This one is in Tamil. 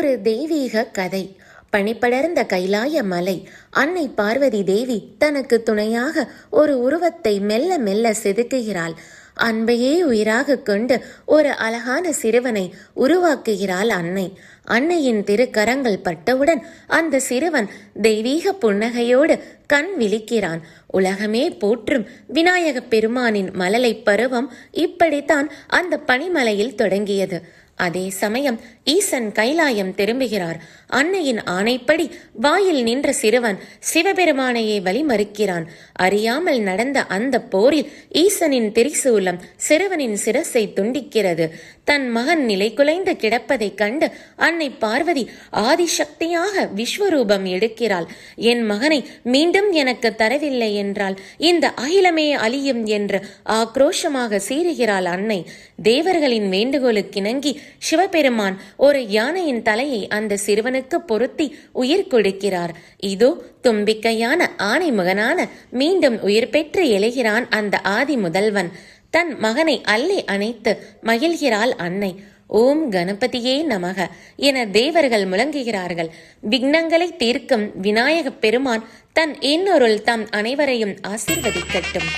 ஒரு தெய்வீக கதை. பனிப்படர்ந்த கைலாய மலை. அன்னை பார்வதி தேவி தனக்கு துணையாக ஒரு உருவத்தை மெல்ல மெல்ல செதுக்குகிறாள். அன்பையே உயிராக கொண்டு ஒரு அழகான சிறுவனை உருவாக்குகிறாள் அன்னை. அன்னையின் திருக்கரங்கள் பட்டவுடன் அந்த சிறுவன் தெய்வீக புன்னகையோடு கண் விழிக்கிறான். உலகமே போற்றும் விநாயகப் பெருமானின் மலலை பருவம் இப்படித்தான் அந்த பனிமலையில் தொடங்கியது. அதே சமயம் ஈசன் கைலாயம் திரும்புகிறார். அன்னையின் ஆணைப்படி வாயில் நின்ற சிறுவன் சிவபெருமானையே வழிமறுக்கிறான். அறியாமல் நடந்த அந்த போரில் ஈசனின் திரிசூலம் சிறுவனின் சிரசை துண்டிக்கிறது. தன் மகன் நிலை குலைந்து கிடப்பதைக் கண்டு அன்னை பார்வதி ஆதிசக்தியாக விஸ்வரூபம் எடுக்கிறாள். என் மகனை மீண்டும் எனக்கு தரவில்லை என்றால் இந்த அகிலமே அழியும் என்று ஆக்ரோஷமாக சீறுகிறாள் அன்னை. தேவர்களின் வேண்டுகோளுக்கிணங்கி சிவபெருமான் ஒரு யானையின் தலையை அந்த சிறுவனுக்கு பொருத்தி உயிர் கொடுக்கிறார். இதோ தும்பிக்கையான ஆணைமுகனான மீண்டும் உயிர் பெற்று எழுகிறான் அந்த ஆதி முதல்வன். தன் மகனை அள்ளி அணைத்து மகிழ்கிறாள் அன்னை. ஓம் கணபதியே நமக என தேவர்கள் முழங்குகிறார்கள். விக்னங்களை தீர்க்கும் விநாயகப் பெருமான் தன் இன்னொருள் தம் அனைவரையும் ஆசிர்வதிக்கட்டும்.